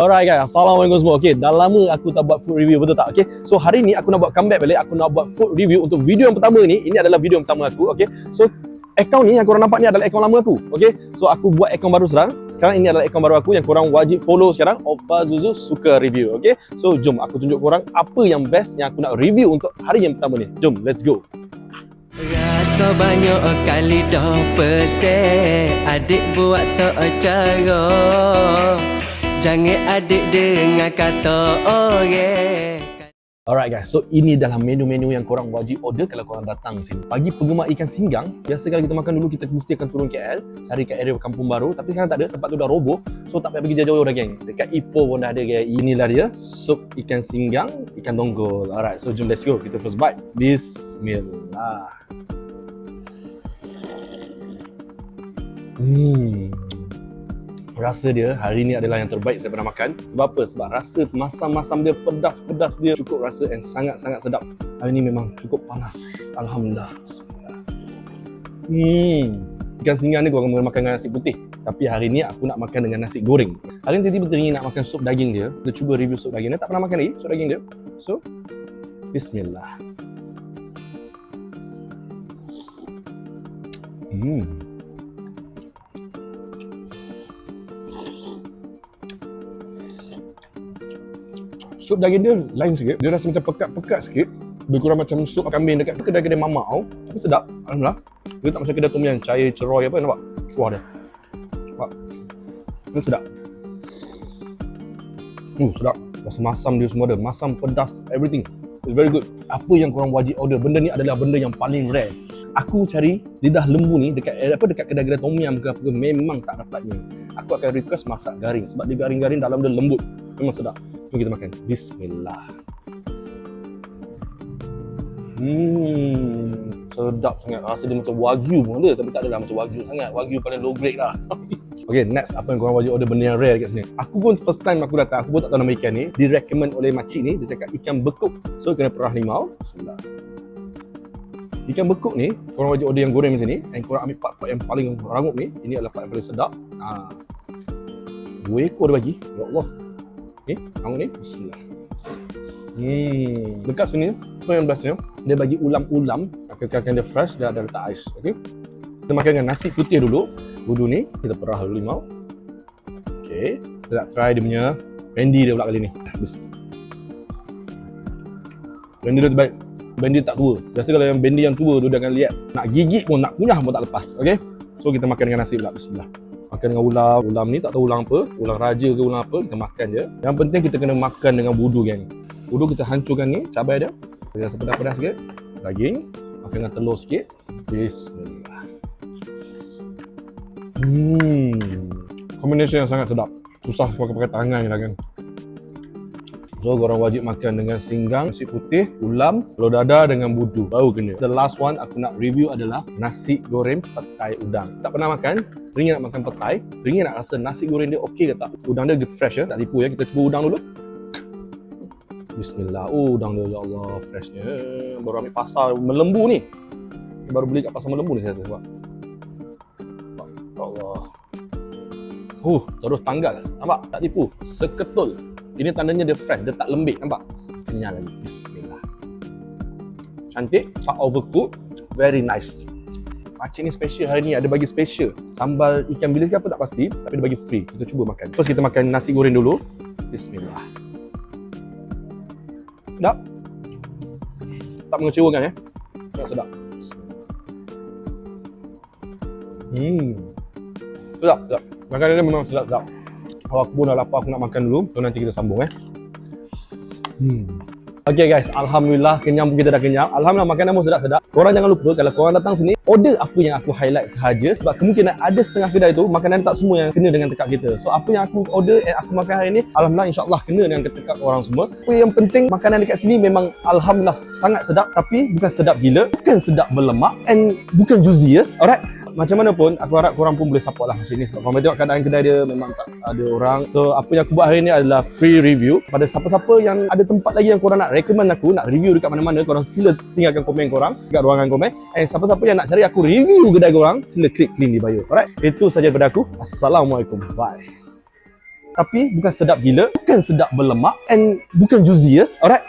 Alright guys, Assalamualaikum semua. Okay, dah lama aku tak buat food review, betul tak? Okay, so hari ni aku nak buat comeback balik. Aku nak buat food review untuk video yang pertama ni. Ini adalah video yang pertama aku, okay? So, akaun ni yang korang nampak ni adalah akaun lama aku, okay? So, aku buat akaun baru sekarang. Sekarang ini adalah akaun baru aku yang korang wajib follow sekarang. Oppa Zuzu Suka Review, okay? So, jom aku tunjuk korang apa yang best yang aku nak review untuk hari yang pertama ni. Jom, let's go. Rasa banyak kali dah pesek Adik buat tak cara Jangan adik dengar kata orang Alright guys, so ini adalah menu-menu yang korang wajib order kalau korang datang sini. Bagi penggemar ikan singgang, biasa kalau kita makan dulu kita mesti akan turun KL, cari kat area kampung baru. Tapi sekarang tak ada, tempat tu dah roboh. So tak payah pergi jauh-jauh dah geng. Dekat Ipoh pun dah ada geng. Inilah dia, sup ikan singgang, ikan tonggol. Alright, so jom let's go. Kita first bite. Bismillah. Hmm. Rasa dia hari ni adalah yang terbaik saya pernah makan. Sebab apa? Sebab rasa masam-masam dia, pedas-pedas dia cukup rasa and sangat-sangat sedap. Hari ni memang cukup panas. Alhamdulillah. Hmm. Ikan singgang ni korang boleh makan dengan nasi putih. Tapi hari ni aku nak makan dengan nasi goreng. Hari ni tiba-tiba teringin nak makan sup daging dia. Kita cuba review sup daging dia. Tak pernah makan lagi sup daging dia. So, Bismillah. Hmm. Sup daging dia lain sikit. Dia rasa macam pekat-pekat sikit. Lebih kurang macam sup kambing dekat kedai-kedai mamak tau. Tapi sedap. Alhamdulillah. Dia tak macam kedai tom yang cair ceroy apa nampak. Kuah dia. Nampak. Ini sedap. Uh, sedap. Rasa masam dia semua ada. Masam, pedas, everything. It's very good. Apa yang korang wajib order? Benda ni adalah benda yang paling rare. Aku cari lidah lembu ni dekat eh, apa dekat kedai-kedai tom yum ke apa ke memang tak dapatnya. Aku akan request masak garing sebab dia garing-garing dalam dia lembut. Memang sedap. Jom kita makan. Bismillah. Hmm, sedap sangat. Rasa dia macam wagyu pun ada tapi tak adalah macam wagyu sangat. Wagyu paling low grade lah. okay, next apa yang korang wajib order benda yang rare dekat sini. Aku pun first time aku datang, aku pun tak tahu nama ikan ni. Direkomend oleh makcik ni, dia cakap ikan bekuk. So kena perah limau. Bismillah. Ikan bekuk ni, korang wajib order yang goreng macam ni. And korang ambil part-part yang paling rangup ni. Ini adalah part yang paling sedap. Ha. Dua ekor dia bagi. Ya Allah. Okay, rangup ni. Bismillah. Hmm, dekat sini apa yang bestnya dia bagi ulam-ulam kekalkan dia fresh dia ada letak ais okey kita makan dengan nasi putih dulu wudu ni kita perah dulu limau okey kita nak try dia punya bendi dia pula kali ni bismillah bendi dia terbaik bendi tak tua. Biasa kalau yang bendi yang tua tu dia akan lihat nak gigit pun nak kunyah pun tak lepas okey? So kita makan dengan nasi pula bismillah. Makan dengan ulam. Ulam ni tak tahu ulam apa. Ulam raja ke ulam apa kita makan je. Yang penting kita kena makan dengan wudu geng. Wudu kita hancurkan ni cabai dia. Kita rasa pedas-pedas sikit. Daging makan dengan telur sikit. Bismillah. Hmm. Combination yang sangat sedap. Susah pakai pakai tangan je lah kan So korang wajib makan dengan singgang, nasi putih, ulam, telur dadar dengan budu. Baru kena. The last one aku nak review adalah nasi goreng petai udang. Tak pernah makan, teringin nak makan petai, teringin nak rasa nasi goreng dia okey ke tak. Udang dia fresh ya, tak tipu ya. Kita cuba udang dulu. Bismillah. Oh, udang dia ya Allah freshnya. Baru ambil pasar melembu ni. Baru beli kat pasar melembu ni saya rasa sebab. Ya Allah. Huh, terus tanggal. Nampak? Tak tipu. Seketul. Ini tandanya dia fresh, dia tak lembik, nampak? Kenyal lagi. Bismillah. Cantik, tak overcook, very nice. Makcik ni special hari ni, ada bagi special. Sambal ikan bilis ke apa tak pasti, tapi dia bagi free. Kita cuba makan. First kita makan nasi goreng dulu. Bismillah. Tak? Tak mengecewakan ya? Sangat sedap. Hmm. Sedap, sedap. Makanan dia memang sedap, Kalau aku pun dah lapar, aku nak makan dulu. So nanti kita sambung eh. Hmm. Okay guys, Alhamdulillah kenyang pun kita dah kenyang. Alhamdulillah makanan pun sedap-sedap. Korang jangan lupa kalau korang datang sini, order apa yang aku highlight sahaja. Sebab kemungkinan ada setengah kedai tu, makanan tak semua yang kena dengan tekak kita. So apa yang aku order and aku makan hari ni, Alhamdulillah insyaAllah kena dengan tekak orang semua. Apa yang penting, makanan dekat sini memang Alhamdulillah sangat sedap. Tapi bukan sedap gila, bukan sedap berlemak and bukan juicy ya. Alright? Macam mana pun aku harap korang pun boleh support lah macam ni. Sebab korang tengok keadaan kedai dia memang tak ada orang. So apa yang aku buat hari ni adalah free review. Pada siapa-siapa yang ada tempat lagi yang korang nak recommend aku nak review dekat mana-mana korang sila tinggalkan komen korang dekat ruangan komen. And siapa-siapa yang nak cari aku review kedai korang sila klik link di bio alright? Itu saja daripada aku. Assalamualaikum. Bye. Tapi bukan sedap gila, bukan sedap berlemak and bukan juicy ya. Alright.